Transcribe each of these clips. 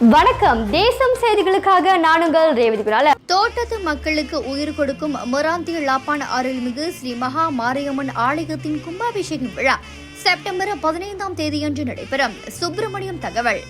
வணக்கம். தேசம் செய்திகளுக்காக நானுங்கள் ரேவதி குரால தோட்டத்து மக்களுக்கு உயிர் கொடுக்கும் மொராந்தி லாப்பான் அருள்மிகு ஸ்ரீ மகா மாரியம்மன் ஆலயத்தின் கும்பாபிஷேகம் விழா செப்டம்பர் பதினைந்தாம் தேதியன்று நடைபெறும். சுப்பிரமணியம் தகவல்.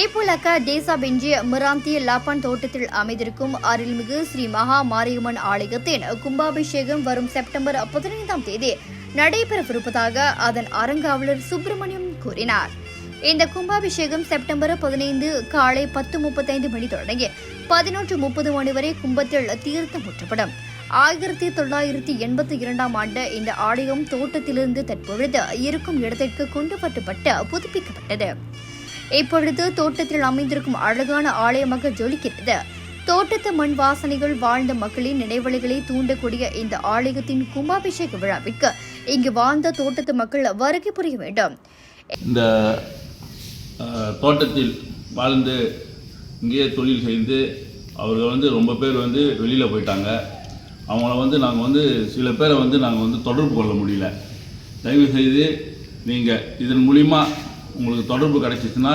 ஏபுலக்க தேசா பெஞ்சிய மிராந்திய லாப்பான் தோட்டத்தில் அமைந்திருக்கும் அருள்மிகு ஸ்ரீ மகா மாரியம்மன் ஆலயத்தின் கும்பாபிஷேகம் வரும் செப்டம்பர் பதினைந்தாம் தேதி நடைபெறவிருப்பதாக அதன் அறங்காவலர் சுப்பிரமணியம் கூறினார். இந்த கும்பாபிஷேகம் செப்டம்பர் பதினைந்து காலை பத்து முப்பத்தைந்து மணி தொடங்கி பதினொன்று முப்பது மணி வரை கும்பத்தில் தீர்த்தம் ஊற்றப்படும். ஆயிரத்தி தொள்ளாயிரத்தி எண்பத்தி இரண்டாம் ஆண்டு இந்த ஆலயம் தோட்டத்திலிருந்து தற்பொழுது இருக்கும் இடத்திற்கு கொண்டு வரப்பட்டு புதுப்பிக்கப்பட்டது. இப்பொழுது தோட்டத்தில் அமைந்திருக்கும் அழகான ஆலயமாக ஜொலிக்கிறது. தோட்டத்து மண் வாசனைகள் வாழ்ந்த மக்களின் நினைவலைகளை தூண்டக்கூடிய இந்த ஆலயத்தின் கும்பாபிஷேக விழாவிற்கு இங்கு வாழ்ந்த தோட்டத்து மக்கள் வருகை புரிய வேண்டும். இந்த தோட்டத்தில் வாழ்ந்து இங்கேயே தொழில் செய்து அவர்கள் வந்து ரொம்ப பேர் வந்து வெளியில் போயிட்டாங்க. அவங்கள வந்து நாங்கள் வந்து சில பேரை வந்து நாங்கள் வந்து தொடர்பு கொள்ள முடியல. தயவு செய்து நீங்கள் இதன் மூலிமா உங்களுக்கு தொடர்பு கிடைச்சிச்சுன்னா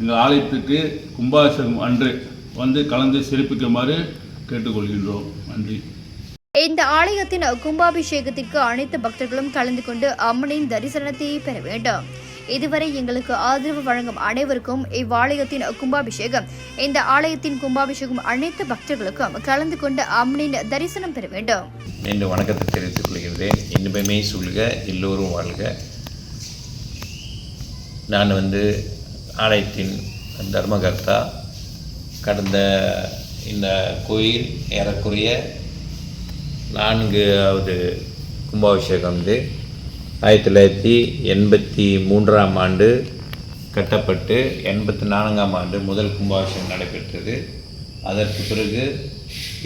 எங்கள் ஆலயத்துக்கு கும்பாபிஷேகம் அன்று வந்து கலந்து சிறப்பிக்குமாறு கேட்டுக்கொள்கின்றோம். நன்றி. இந்த ஆலயத்தின் கும்பாபிஷேகத்திற்கு அனைத்து பக்தர்களும் கலந்து கொண்டு அம்மனின் தரிசனத்தை பெற வேண்டும். இதுவரை எங்களுக்கு ஆதரவு வழங்கும் அனைவருக்கும் இவ்வாலயத்தின் கும்பாபிஷேகம். இந்த ஆலயத்தின் கும்பாபிஷேகம் அனைத்து பக்தர்களுக்கும் கலந்து கொண்டு அம்மனின் தரிசனம் பெற வேண்டும். என்று வணக்கத்தை தெரிவித்துக் கொள்கிறேன். இன்பமே சொல்க எல்லோரும் வாழ்க. நான் வந்து ஆலயத்தின் தர்மகர்த்தா. கடந்த இந்த கோயில் ஏறக்குறைய நான்காவது கும்பாபிஷேகம் வந்து ஆயிரத்தி தொள்ளாயிரத்தி எண்பத்தி மூன்றாம் ஆண்டு கட்டப்பட்டு எண்பத்தி நான்காம் ஆண்டு முதல் கும்பாபிஷேகம் நடைபெற்றது. அதற்கு பிறகு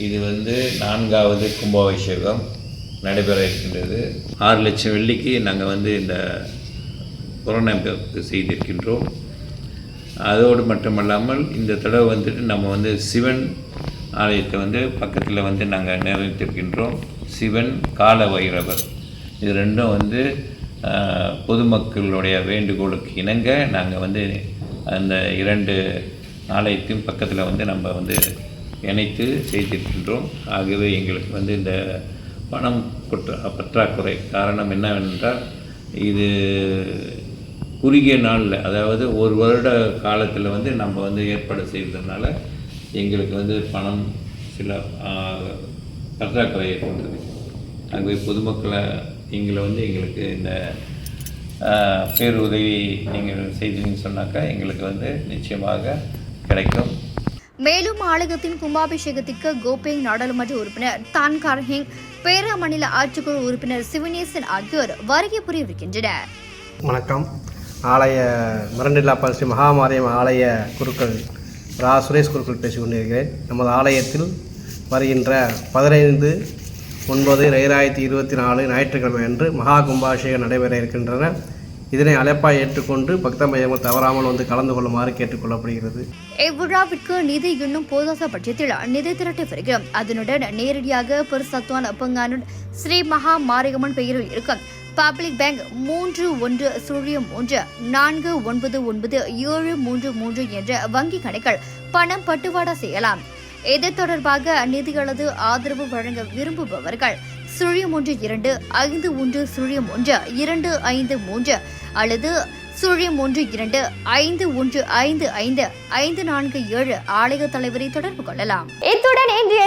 இது வந்து நான்காவது கும்பாபிஷேகம் நடைபெற இருக்கின்றது. ஆறு லட்சம் வெள்ளிக்கு நாங்கள் வந்து இந்த புறநமைப்பு செய்திருக்கின்றோம். அதோடு மட்டுமல்லாமல் இந்த தடவை வந்துட்டு நம்ம வந்து சிவன் ஆலயத்தை வந்து பக்கத்தில் வந்து நாங்கள் நிறைவேற்றிருக்கின்றோம் சிவன் கால வைரவர் இது ரெண்டும் வந்து பொதுமக்களுடைய வேண்டுகோளுக்கு இணங்க நாங்கள் வந்து அந்த இரண்டு ஆலயத்தையும் பக்கத்தில் வந்து நம்ம வந்து இணைத்து செய்திருக்கின்றோம். ஆகவே எங்களுக்கு வந்து இந்த பணம் பற்ற பற்றாக்குறை காரணம் என்னவென்றால் இது குறுகிய நாளில் அதாவது ஒரு வருட காலத்தில் வந்து நம்ம வந்து ஏற்பாடு செய்ததுனால எங்களுக்கு வந்து பணம் சில பற்றாக்குறை ஏற்பட்டது ஆகவே பொதுமக்களை எங்களை வந்து எங்களுக்கு இந்த பேருதவி நீங்கள் செய்தீங்கன்னு சொன்னாக்கா எங்களுக்கு வந்து நிச்சயமாக கிடைக்கும். மேலும் ஆலயத்தின் கும்பாபிஷேகத்திற்கு கோபேங் நாடாளுமன்ற உறுப்பினர் தான்கார் ஹிங் பேரா மாநில ஆட்சிக்குழு உறுப்பினர் சிவனேசன் ஆகியோர் வருகை புரியவிருக்கின்றனர் வணக்கம். ஆலய மிரண்டில்லாப்பா ஸ்ரீ மகாமாரியம் ஆலய குருக்கள் ரா. சுரேஷ் குருக்கள் பேசிக் கொண்டிருக்கிறேன். நமது ஆலயத்தில் வருகின்ற பதினைந்து ஒன்பது இரண்டாயிரத்தி இருபத்தி நாலு ஞாயிற்றுக்கிழமை அன்று மகா கும்பாபிஷேகம் நடைபெற இருக்கின்றன. இதனை அழைப்பாய் ஏற்றுக்கொண்டு பக்த மையங்கள் தவறாமல் வந்து கலந்து கொள்ளுமாறு கேட்டுக்கொள்ளப்படுகிறது இவ்விழாவிற்கு நிதி இன்னும் போதாத பட்சத்தில் நிதி திரட்டி வருகிறோம் அதனுடன் நேரடியாக பெருசத்வான் அப்பங்கானுடன் ஸ்ரீ மகா மாரியம்மன் பெயரில் இருக்கும் பப்ளிக் பேங்க் மூன்று ஒன்று சுழியம் ஒன்று நான்கு ஒன்பது ஒன்பது ஏழு மூன்று மூன்று என்ற வங்கி கணக்கில் பணம் பட்டுவாடா செய்யலாம். இது தொடர்பாக நிதிகளது ஆதரவு வழங்க விரும்புபவர்கள் சுழியம் ஒன்று இரண்டு ஐந்து ஒன்று சுழியம் ஒன்று இரண்டு ஐந்து மூன்று அல்லது சுழியம் ஒன்று இரண்டு ஐந்து ஒன்று ஐந்து ஐந்து ஐந்து நான்கு ஏழு ஆலய தலைவரை தொடர்பு கொள்ளலாம். இத்துடன் இன்றைய